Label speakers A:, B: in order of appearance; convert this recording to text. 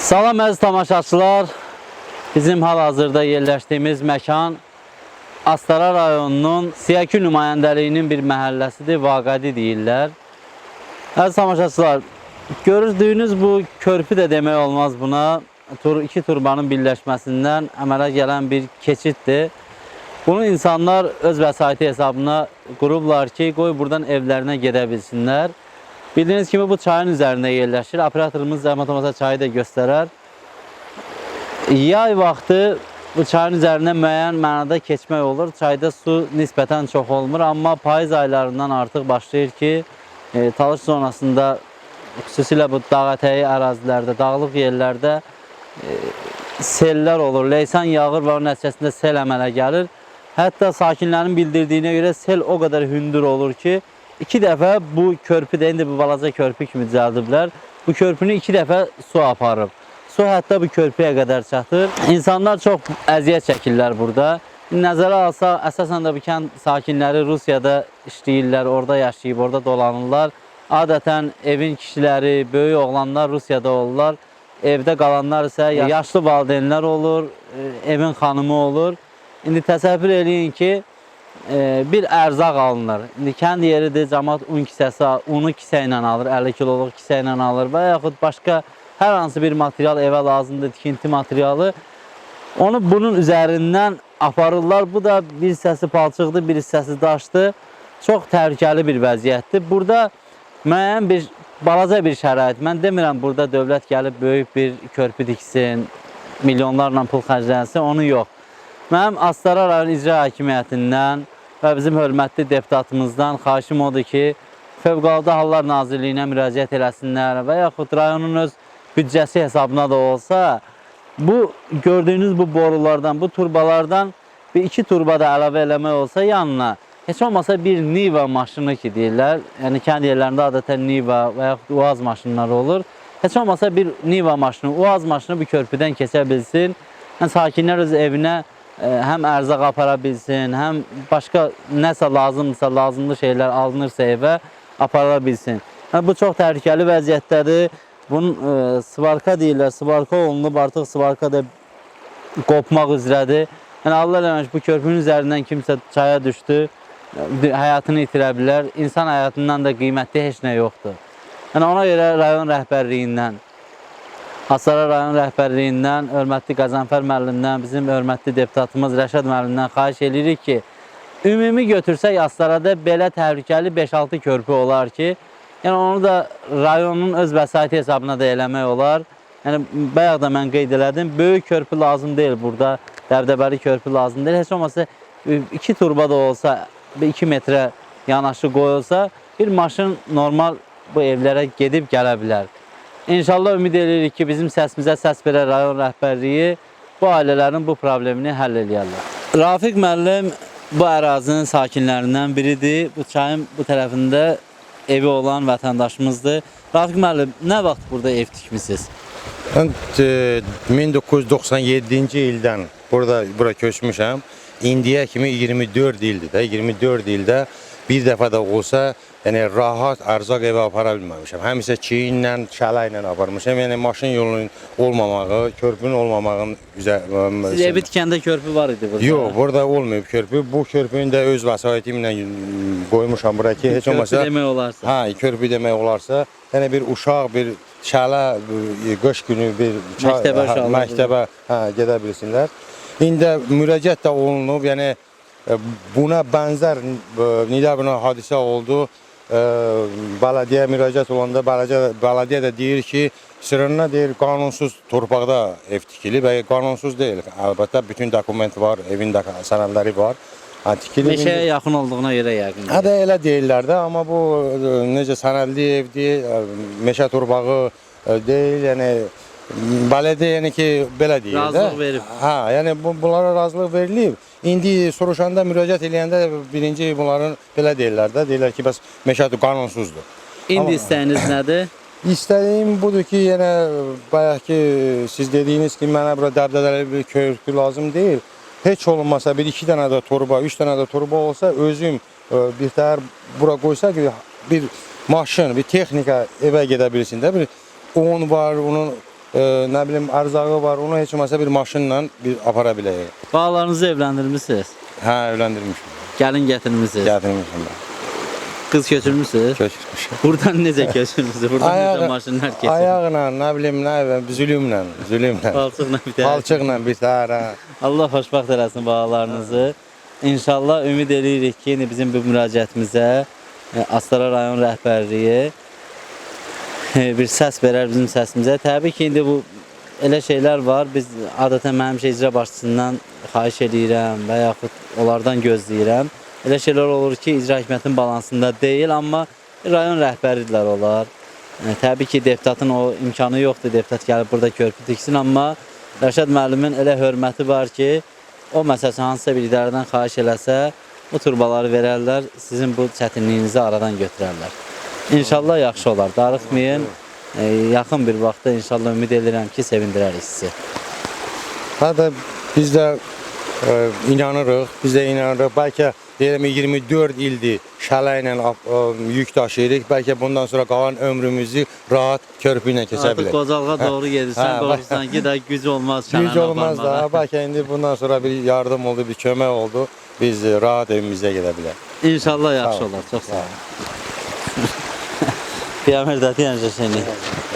A: Salam əziz tamaşaçılar. Bizim hal-hazırda yerləşdiyimiz məkan Astara rayonunun Siyakü nümayəndəliyinin bir məhəlləsidir, Vaqadi deyirlər. Əziz tamaşaçılar, gördüyünüz bu körpü də demək olmaz buna. Tur iki turbanın birləşməsindən əmələ gələn bir keçiddir. Bunu insanlar öz vəsaiti hesabına qurublar ki, qoy buradan evlərinə gedə bilsinlər. Bildiyiniz kimi bu çayın üzərində yerləşir. Operatorumuz zəhmət çayı da göstərər. Yay vaxtı bu çayın üzərindən müəyyən mənada keçmək olur. Çayda su nisbətən çox olmur, amma payız aylarından artıq başlayır ki, e, talış zonasında xüsusilə bu dağ ətəyi ərazilərdə, dağlıq yerlərdə e, sellər olur. Leysan yağır və onun nəticəsində sel əmələ gəlir. Hətta sakinlərin bildirdiyinə görə sel o qədər hündür olur ki, iki dəfə bu körpüdə, indi bu balaca körpü kimi düzəldiblər. Bu körpünü iki dəfə su aparıb. Su hətta bu körpüyə qədər çatır. İnsanlar çox əziyyət çəkirlər burada. Nəzərə alsaq, əsasən də bu kənd sakinləri Rusiyada işləyirlər, orada yaşayıb, orada dolanırlar. Adətən evin kişiləri, böyük oğlanlar Rusiyada olurlar. Evdə qalanlar isə yaşlı valideynlər olur, e, evin xanımı olur. İndi təsəvvür eləyin ki, bir ərzaq alınır. İndi kənd yeridir, cəmaət un kisəsi, unu kisə ilə alır, 50 kiloluq kisə ilə alır və yaxud başqa hər hansı bir material evə lazımdır, tikinti materialı. Onu bunun üzərindən aparırlar. Bu da bir hissəsi palçıqdır, bir hissəsi daşdır. Çox təhlükəli bir vəziyyətdir. Burada müəyyən bir balaca bir şərait. Mən demirəm burada dövlət gəlib böyük bir körpü tiksin, milyonlarla pul xərclənsin, onu yox. Mənim Astara rayon icra hakimiyyətindən və bizim hörmətli deputatımızdan xahişim odur ki, Fövqəladə Hallar Nazirliyinə müraciət eləsinlər və yaxud rayonun öz büdcəsi hesabına da olsa, bu gördüyünüz bu borulardan, bu turbalardan bir iki turba da əlavə eləmək olsa yanına, heç olmasa bir Niva maşını ki deyirlər, yəni kənd yerlərində adətən Niva və yaxud UAZ maşınları olur. Heç olmasa bir Niva maşını, UAZ maşını bu körpüdən keçə bilsin. Yəni sakinlər öz evinə ə, həm ərzaq apara bilsin, həm başqa nəsə lazımdırsa, lazımlı şeylər alınırsa evə apara bilsin. Bu çox təhlükəli vəziyyətdədir. Bunun ə, svarka deyirlər, svarka olunub, artıq svarka da qopmaq üzrədir. Yəni Allah eləməmiş bu körpünün üzərindən kimsə çaya düşdü, ə, həyatını itirə bilər. İnsan həyatından da qiymətli heç nə yoxdur. Yəni ona görə rayon rəhbərliyindən Hasara rayon rəhbərliyindən, hörmətli Qəzənfər müəllimdən, bizim hörmətli deputatımız Rəşad müəllimdən xahiş edirik ki, ümumi götürsək Astarada belə təhlükəli 5-6 körpü olar ki, yəni onu da rayonun öz vəsaiti hesabına da eləmək olar. Yəni bayaq da mən qeyd elədim, böyük körpü lazım deyil burada, dəbdəbəli körpü lazım deyil. Heç olmasa 2 turba da olsa, 2 metrə yanaşı qoyulsa, bir maşın normal bu evlərə gedib gələ bilər. İnşallah ümid edirik ki, bizim səsimizə səs verən rayon rəhbərliyi bu ailələrin bu problemini həll edərlər. Rafiq müəllim bu ərazinin sakinlərindən biridir. Bu çayın bu tərəfində evi olan vətəndaşımızdır. Rafiq müəllim, nə vaxt burada ev tikmisiniz?
B: Ben e, 1997 ildən burada bura köçmüşəm. İndiyə kimi 24 ildir də, 24 ildə bir dəfə də olsa, yəni rahat ərzaq evə apara bilməmişəm. Həmişə çiyinlə, şələ ilə aparmışam. Yəni maşın yolunun olmamağı, körpünün olmamağın üzə
A: Siz evi tikəndə körpü var idi burada.
B: Yox, burada olmayıb körpü. Bu körpünü də öz vəsaitimlə qoymuşam bura ki, heç
A: Körpü
B: olmasa
A: demək olarsa.
B: Hə, körpü demək olarsa, yəni bir uşaq, bir şələ, bir qış günü bir
A: Məktəbə uşaqlar
B: məktəbə hə, gedə bilsinlər. İndi müraciət də olunub, yəni buna bənzər e, nidə buna hadisə oldu. E, Bələdiyyə müraciət olanda bələdiyyə də deyir ki, sırrına deyir qanunsuz torpaqda ev tikilib və qanunsuz deyil. Əlbəttə bütün dokument var, evin də sənədləri var. Ha, tikilib. indi-
A: Meşəyə yaxın olduğuna görə yəqin.
B: Hə də elə deyirlər də, amma bu e, necə sənədli evdir, e, meşə torbağı e, deyil, yəni bələdiyyə yəni ki də.
A: Razılıq verib.
B: Hə, yəni bu bunlara razılıq verilib. İndi soruşanda müraciət eləyəndə birinci bunların belə deyirlər də, deyirlər ki, bəs meşə qanunsuzdur.
A: İndi istəyiniz nədir?
B: İstədiyim budur ki, yenə bayaq ki siz dediyiniz ki, mənə bura dəbdəbəli bir körpü lazım deyil. Heç olmasa bir iki dənə də torba, üç dənə də torba olsa özüm e, bir təhər bura qoysa ki, bir maşın, bir texnika evə gedə bilsin də. Bir un var, onun e, nə bilim ərzağı var, onu heç olmasa bir maşınla bir apara biləyik.
A: Bağlarınızı evləndirmisiniz?
B: Hə, evləndirmişəm.
A: Gəlin gətirmisiniz?
B: Gətirmişəm mən.
A: Qız köçürmüsünüz?
B: Köçürmüşəm.
A: Buradan necə köçürmüsünüz? Buradan necə maşınlar keçir?
B: Ayaqla, nə bilim, nə zülümlə, zülümlə.
A: Palçıqla bir təhər.
B: Palçıqla bir təhər. hə.
A: Allah xoşbəxt eləsin bağlarınızı. İnşallah ümid edirik ki, indi bizim bu müraciətimizə e, Astara rayon rəhbərliyi bir səs verər bizim səsimizə. Təbii ki, indi bu elə şeylər var. Biz adətən mən həmişə icra başçısından xahiş edirəm və yaxud onlardan gözləyirəm. Elə şeylər olur ki, icra hakimiyyətinin balansında deyil, amma rayon rəhbəridirlər onlar. E, təbii ki, deputatın o imkanı yoxdur, deputat gəlib burada körpü tiksin, amma Rəşad müəllimin elə hörməti var ki, o məsələn hansısa bir idarədən xahiş eləsə, bu turbaları verərlər, sizin bu çətinliyinizi aradan götürərlər. İnşallah yaxşı olar. Darıxmayın. E, yaxın bir vaxtda inşallah ümid edirəm ki, sevindirərik sizi.
B: Hətta biz də e, inanırıq, biz də inanırıq. Bəlkə deyirəm 24 ildir şələ ilə e, yük daşıyırıq. Bəlkə bundan sonra qalan ömrümüzü rahat körpü ilə keçə
A: Artıq
B: bilərik.
A: qocalığa doğru gedirsən,
B: hə,
A: qorxursan ki, da güc olmaz
B: Güc
A: şənənə
B: olmaz da, bəlkə indi bundan sonra bir yardım oldu, bir kömək oldu. Biz rahat evimizə gedə bilərik.
A: İnşallah yaxşı olar. Çox sağ olun. ત્યાં અમે ત્યાંથી જશે નહીં